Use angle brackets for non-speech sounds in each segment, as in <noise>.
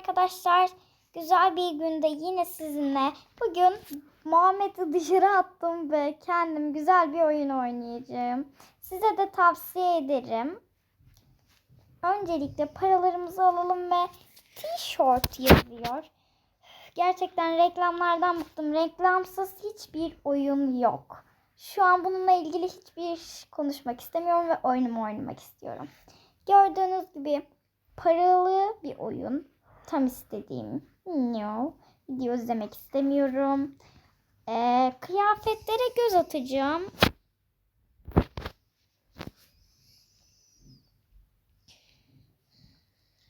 arkadaşlar. Güzel bir günde yine sizinle. Bugün Muhammed'i dışarı attım ve kendim güzel bir oyun oynayacağım. Size de tavsiye ederim. Öncelikle paralarımızı alalım ve tişört yazıyor. Gerçekten reklamlardan bıktım. Reklamsız hiçbir oyun yok. Şu an bununla ilgili hiçbir konuşmak istemiyorum ve oyunumu oynamak istiyorum. Gördüğünüz gibi paralı bir oyun. Tam istediğim. No. Video izlemek istemiyorum. Ee, kıyafetlere göz atacağım.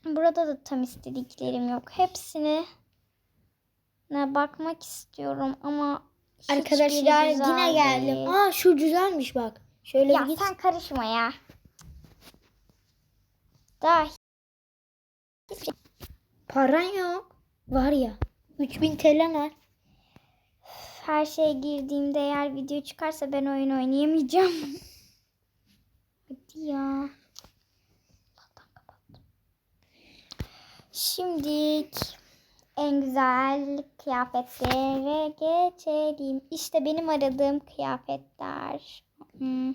Burada da tam istediklerim yok. Hepsini ne bakmak istiyorum ama Arkadaşlar yine geldim. değil. Aa şu güzelmiş bak. Şöyle Ya git. sen karışma ya. Daha Paran yok. Var ya. 3000 TL var. her şeye girdiğimde eğer video çıkarsa ben oyun oynayamayacağım. <laughs> Hadi ya. Şimdi en güzel kıyafetlere geçelim. İşte benim aradığım kıyafetler. Hmm.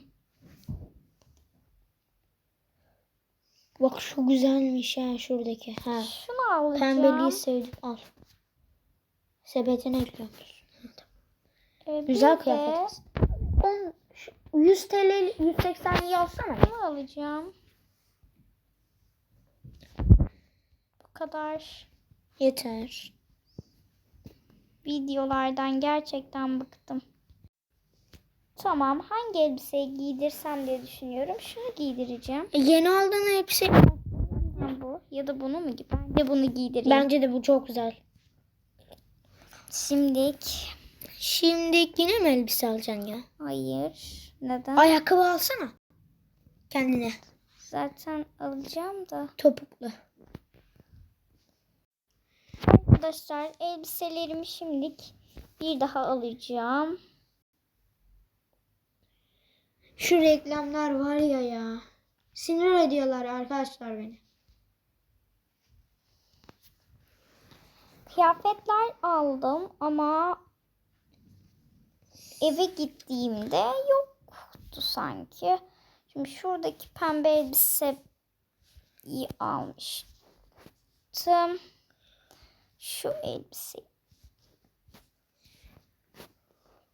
Bak şu güzelmiş ha şuradaki. Ha. Şunu alacağım. Pembeliği sevdim. Al. Sepetine ekliyoruz. Ee, Güzel kıyafet. 10, şu 100 TL 180 alsana. Bunu alacağım. Bu kadar. Yeter. Videolardan gerçekten bıktım. Tamam hangi elbiseyi giydirsem diye düşünüyorum. Şunu giydireceğim. E, yeni aldığın. Ha, bu ya da bunu mu? Bence bunu giydireyim. Bence de bu çok güzel. Şimdilik Şimdi yine mi elbise alacaksın ya? hayır. Neden? Ayakkabı alsana. Kendine. Zaten alacağım da. Topuklu. Arkadaşlar elbiselerimi şimdilik bir daha alacağım. Şu reklamlar var ya ya. Sinir ediyorlar arkadaşlar beni. Kıyafetler aldım ama eve gittiğimde yoktu sanki. Şimdi şuradaki pembe elbiseyi almıştım. Şu elbiseyi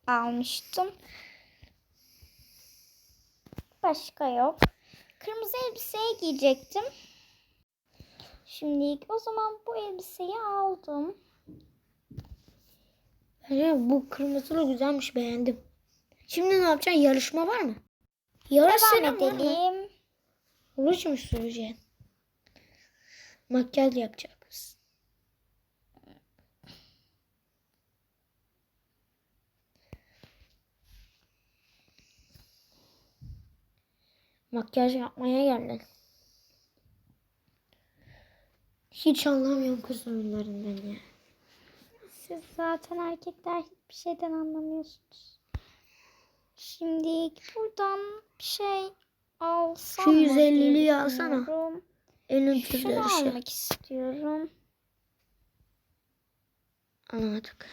almıştım. Başka yok. Kırmızı elbiseyi giyecektim. Şimdilik o zaman bu elbiseyi aldım. Bence bu kırmızılı güzelmiş beğendim. Şimdi ne yapacaksın? Yarışma var mı? Yarış Devam edelim. Mu süreceksin? Makyaj yapacağız. Makyaj yapmaya geldin. Hiç anlamıyorum kız oyunlarından ya. Siz zaten erkekler hiçbir şeyden anlamıyorsunuz. Şimdi buradan bir şey alsam Şu mı 150'liyi diye alsana. Elin Şunu türleri şey. almak istiyorum. Anladık.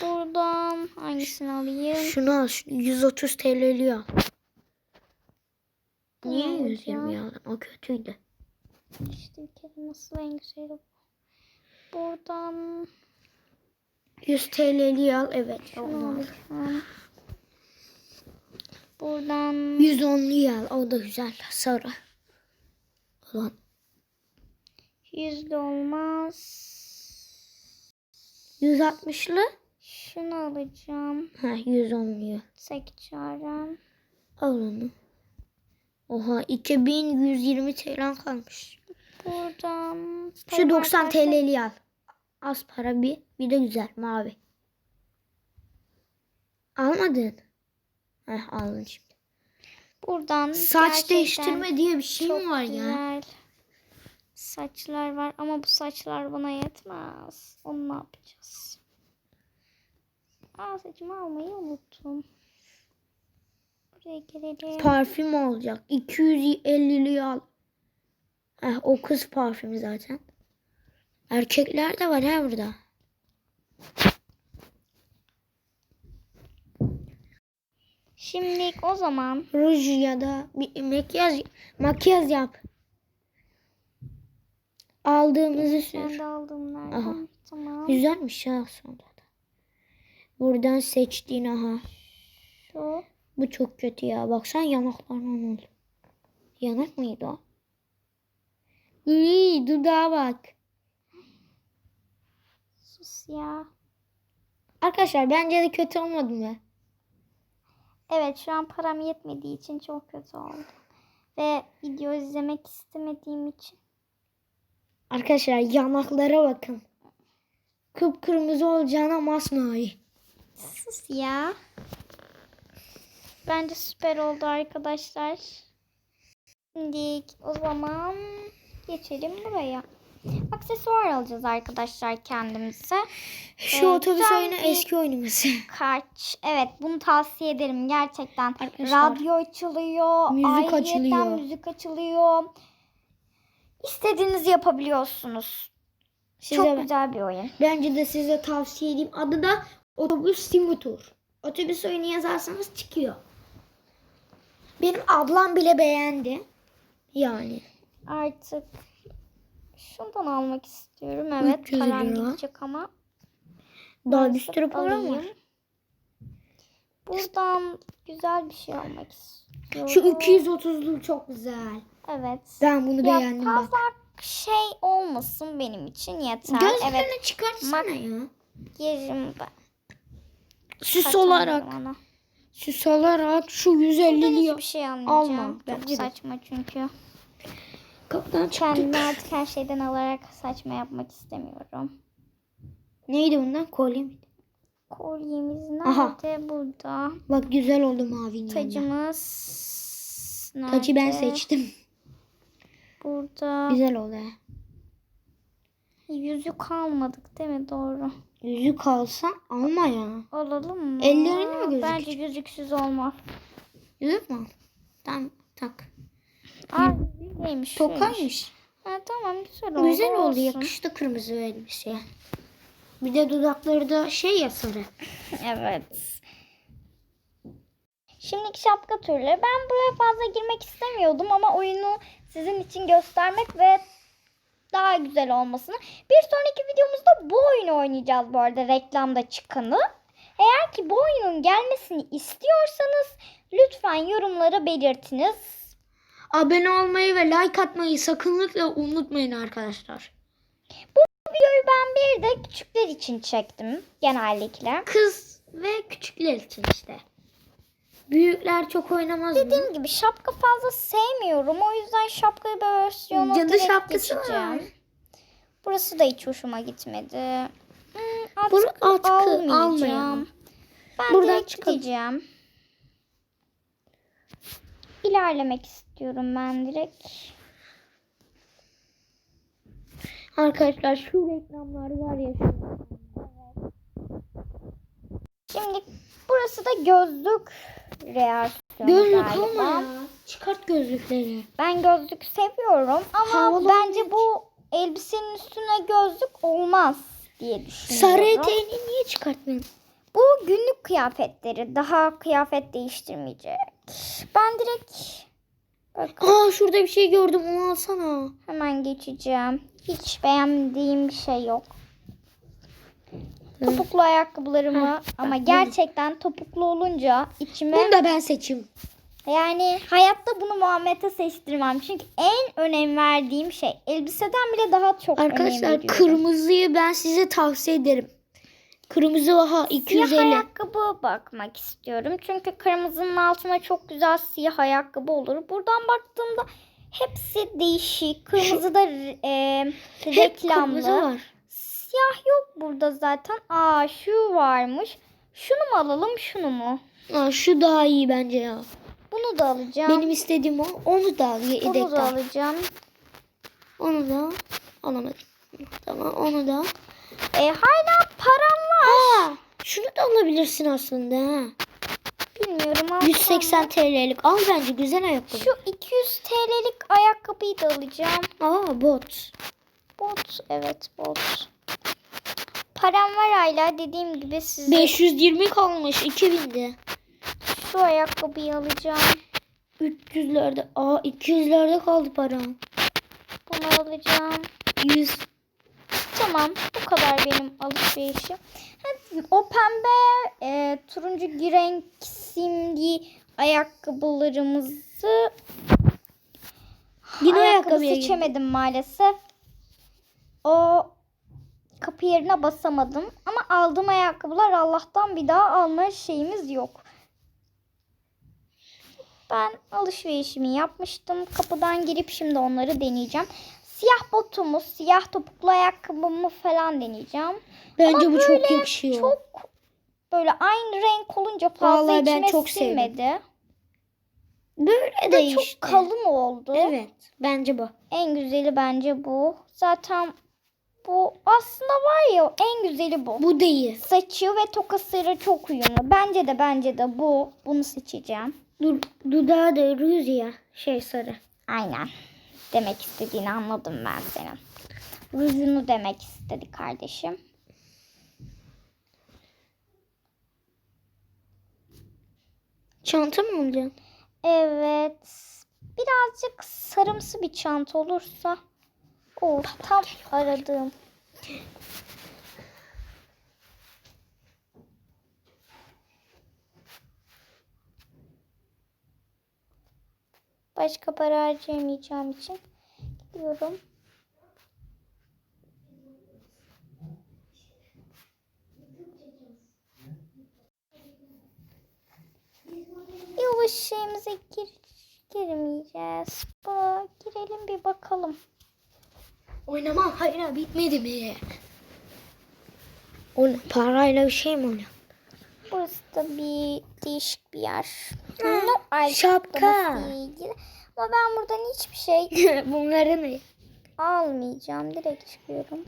Buradan hangisini alayım? Şunu al. şu 130 TL'li al. Niye Bunu 120 alacağım. aldın? O kötüydü. İşte bir kere nasıl en güzeli bu. Buradan 100 TL'li al. Evet. şunu. Buradan 110'lu al. O da güzel. Sarı. Ulan. yüzde olmaz. 160'lı. Şunu alacağım. Ha 110'luyu. Tek çarem. Al onu. Oha 2120 TL kalmış. Buradan Şu para 90 varsa- TL'li al. Az para bir. Bir de güzel mavi. Almadın. Heh aldın şimdi. Buradan Saç değiştirme diye bir şey mi var ya? güzel Saçlar var ama bu saçlar bana yetmez. Onu ne yapacağız? Aa saçımı almayı unuttum. Buraya gelelim. Parfüm olacak. 250'li al. Heh, o kız parfümü zaten. Erkekler de var ha burada. Şimdilik o zaman Ruj ya da bir makyaj makyaj yap. Aldığımızı ben sür. de aldım nereden? Aha. Tamam. Güzelmiş ha sonra da. Buradan seçtiğin aha. Şu. Bu çok kötü ya. Baksan yanaklarına oldu. Yanak mıydı o? İyi dudağa bak. Sus ya. Arkadaşlar bence de kötü olmadı mı? Evet şu an param yetmediği için çok kötü oldu. Ve video izlemek istemediğim için. Arkadaşlar yanaklara bakın. Kıpkırmızı olacağına masmavi. Sus ya. Bence süper oldu arkadaşlar. Şimdi o zaman geçelim buraya. Aksesuar alacağız arkadaşlar kendimize. Şu Evet, otobüs oyunu eski oyunumuz. <laughs> Kaç. Evet bunu tavsiye ederim gerçekten. Arkadaşlar, Radyo açılıyor. müzik açılıyor. müzik açılıyor. İstediğinizi yapabiliyorsunuz. Size Çok güzel bir oyun. Bence de size tavsiye edeyim. Adı da Otobüs Simulator. Otobüs oyunu yazarsanız çıkıyor. Benim ablam bile beğendi. Yani. Artık şundan almak istiyorum. Evet 300 param gidecek ama. Daha bir sürü para alayım. var. Buradan güzel bir şey almak istiyorum. Şu 230'lu çok güzel. Evet. Ben bunu Ya beğendim fazla bak. şey olmasın benim için yeter. Gözlerini Evet. çıkartsana Mak- ya. Yerim ben. Süs olarak. ona. Süs olarak şu Buradan 150'li hiçbir şey almayacağım. alma, Çok bence de. saçma çünkü. kapıdan Kendime çıktı. artık her şeyden alarak saçma yapmak istemiyorum. Neydi bundan? Kolye miydi? Kolyemiz Aha. nerede? Burada. Bak güzel oldu mavinin. Tacımız nerede? Tacı ben seçtim. Burada. Güzel oldu. Yüzük almadık değil mi? Doğru. Yüzük alsan alma ya. Alalım mı? Ellerini mi gözükecek? Bence yüzüksüz olmaz. Yüzük mü al? Tamam tak. Aa, neymiş? Tokaymış. Ha, tamam güzel oldu. Güzel oldu olsun. yakıştı kırmızı elbiseye. Bir de dudakları da şey ya sarı. <laughs> Evet. Şimdiki şapka türleri. Ben buraya fazla girmek istemiyordum ama oyunu sizin için göstermek ve daha güzel olmasını. Bir sonraki videomuzda bu oyunu oynayacağız bu arada reklamda çıkanı. Eğer ki bu oyunun gelmesini istiyorsanız lütfen yorumlara belirtiniz. Abone olmayı ve like atmayı sakınlıkla unutmayın arkadaşlar. Videoyu ben bir de küçükler için çektim genellikle. Kız ve küçükler için işte. Büyükler çok oynamaz mı? Dediğim gibi şapka fazla sevmiyorum. O yüzden şapkayı bir versiyonu Cadı şapkası geçeceğim. var. Burası da hiç hoşuma gitmedi. Hmm, atkı, Bur- atkı almayacağım. almayalım. Ben Buradan çıkalım. gideceğim. İlerlemek istiyorum ben direkt. Arkadaşlar şu reklamlar var ya. şu- Şimdi burası da gözlük reaksiyonu Gözlük galiba. alma ya. Çıkart gözlükleri. Ben gözlük seviyorum ama Havalı bence bu elbisenin üstüne gözlük olmaz diye düşünüyorum. Sarı eteğini niye çıkartmıyorsun? Bu günlük kıyafetleri. Daha kıyafet değiştirmeyecek. Ben direkt bak Aa şurada bir şey gördüm onu alsana. hemen geçeceğim. Hiç beğendiğim bir şey yok. Topuklu ayakkabılarımı ama gerçekten topuklu olunca içime Bunu da ben seçeyim. yani hayatta bunu Muhammed'e seçtirmem. Çünkü en önem verdiğim şey elbiseden bile daha çok Arkadaşlar kırmızıyı ben size tavsiye ederim. Kırmızı aha Siyah 250. ayakkabı bakmak istiyorum. Çünkü kırmızının altına çok güzel siyah ayakkabı olur. Buradan baktığımda hepsi değişik. E, Hep reklamlı. kırmızı var. Siyah yok burada zaten. Aa şu varmış. Şunu mu alalım şunu mu? Aa, şu daha iyi bence ya. Bunu da alacağım. Benim istediğim o. Onu da al. Yedek da al. alacağım. Onu da alamadım. Tamam onu da. E, hala param var. Aa, şunu da alabilirsin aslında. ha. Bilmiyorum alsam 180 mı? TL'lik. Al bence güzel ayakkabı. Şu 200 TL'lik ayakkabıyı da alacağım. Aa bot. bot. Evet bot. Param var hala dediğim gibi size 520 kalmış 2000'de. şu ayakkabıyı alacağım. 300'lerde. Aa 200'lerde kaldı param. Bunu alacağım. 100. Tamam bu kadar benim alışverişim. O pembe e, turuncu renk simli ayakkabılarımızı Yine ayakkabı seçemedim maalesef. O kapı yerine basamadım. Ama aldığım ayakkabılar Allah'tan bir daha alma şeyimiz yok. Ben alışverişimi yapmıştım. Kapıdan girip şimdi onları deneyeceğim. Siyah botumu, siyah topuklu ayakkabımı falan deneyeceğim. Bence Ama bu çok yakışıyor. Çok böyle aynı renk olunca fazla Vallahi ben içime çok sevdim. sinmedi. Böyle de de çok işte. kalın oldu. Evet. Bence bu. En güzeli bence bu. Zaten bu aslında var ya en güzeli bu. Bu değil. Saçı ve tokasıyla çok uyumlu. Bence de bence de bu. Bunu seçeceğim. Dur, dudağı da rüz ya. Şey sarı. Aynen. Demek istediğini anladım ben senin. Rujunu demek istedi kardeşim. Çanta mı alacaksın? Evet. Birazcık sarımsı bir çanta olursa. Oh tam aradığım. Başka para harcayamayacağım için gidiyorum. Oynamam. Hayır bitmedi mi? O parayla bir şey mi oluyor? Burası da bir değişik bir yer. Noel şapka. ilgili. Ama ben buradan hiçbir şey <laughs> Bunları ne? almayacağım. Direkt çıkıyorum.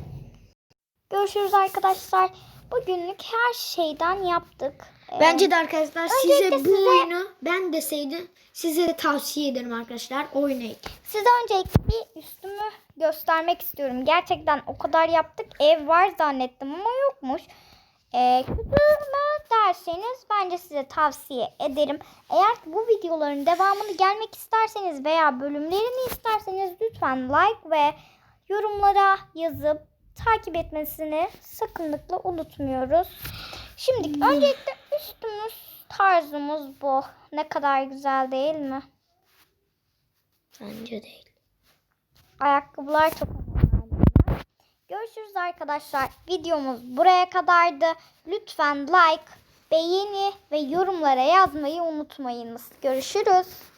Görüşürüz arkadaşlar. Bugünlük her şeyden yaptık. Bence de arkadaşlar size bu size- oyunu ben deseydim size de tavsiye ederim arkadaşlar. Oynayın. Size öncelikle bir üstümü göstermek istiyorum. Gerçekten o kadar yaptık. Ev var zannettim ama yokmuş. Ee, derseniz bence size tavsiye ederim. Eğer bu videoların devamını gelmek isterseniz veya bölümlerini isterseniz lütfen like ve yorumlara yazıp takip etmesini sakınlıkla unutmuyoruz. Şimdi öncelikle üstümüz tarzımız bu. Ne kadar güzel değil mi? Bence değil. Ayakkabılar çok önemli. Görüşürüz arkadaşlar. Videomuz buraya kadardı. Lütfen like, beğeni ve yorumlara yazmayı unutmayınız. Görüşürüz.